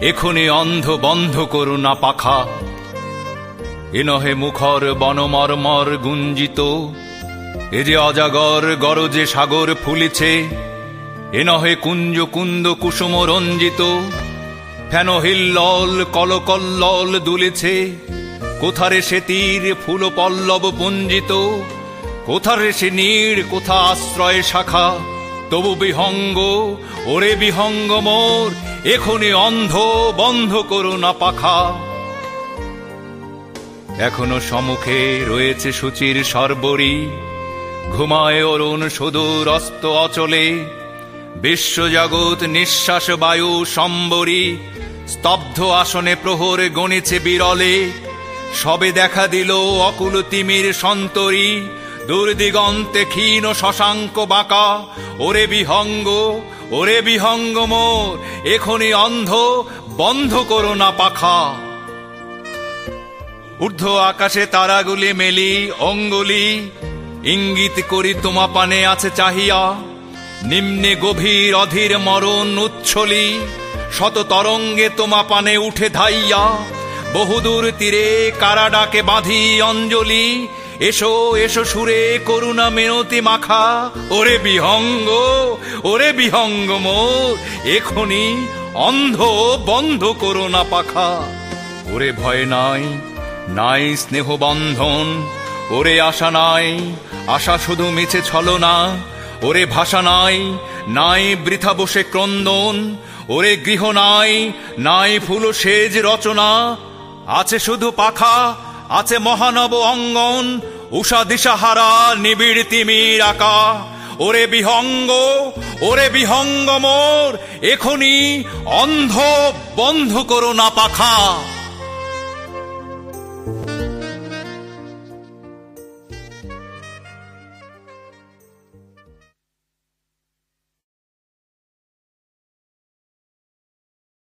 এখনি অন্ধ বন্ধ করু না পাখা। এ নহে মুখর বনমর্মর গুঞ্জিত। এ যে অজাগর গরজে সাগর ফুলেছে এ নহে কুঞ্জ কুন্দ কুসুম রঞ্জিত। ফেন হিল্লল কলকল্লল দুলেছে, কোথারে সে তীর ফুল পল্লব পুঞ্জিত, কোথারে সে নীড়, কোথা আশ্রয় শাখা। তবু বিহঙ্গ, ওরে বিহঙ্গ মোর এখনি অন্ধ, বন্ধ করো না পাখা। এখনও সম্মুখে রয়েছে সূচির সর্বরী। ঘুমায় অরুণ সুদূর অস্ত অচলে। বিশ্বজগৎ নিঃশ্বাস বায়ু সম্বরী। স্তব্ধ আসনে প্রহর গণেছে বিরলে। সবে দেখা দিল অকুল তিমির সন্তরী। দুর্দিগন্তে ক্ষীণ শশাঙ্ক বাঁকা। ওরে বিহঙ্গ ওরে বিহঙ্গ মোর এখনি অন্ধ, বন্ধ করো না পাখা। ঊর্ধ্ব আকাশে তারাগুলি মেলি, অঙ্গুলি, ইঙ্গিত করি তোমা পানে আছে চাহিয়া। নিম্নে গভীর অধীর মরণ উচ্ছলি, শত তরঙ্গে তোমা পানে উঠে ধাইয়া। বহুদূর তীরে কারা ডাকে বাঁধি অঞ্জলি এসো এসো সুরে করুণা মেনতি মাখা। ওরে বিহঙ্গ ওরে বিহঙ্গ মোর, এখনি অন্ধ বন্ধ করোনা পাখা। ওরে ভয় নাই নাই স্নেহ বন্ধন, ওরে আশা নাই, আশা শুধু মিছে ছলনা। ওরে ভাষা নাই নাই বৃথা বসে ক্রন্দন, ওরে গৃহ নাই নাই ফুল সেজ রচনা। আছে শুধু পাখা আছে মহানব অঙ্গন, উষা দিশাহারা, নিবিড় তিমির আকা। ওরে বিহঙ্গ ওরে বিহঙ্গ মোর এখনি অন্ধ বন্ধ করো না পাখা।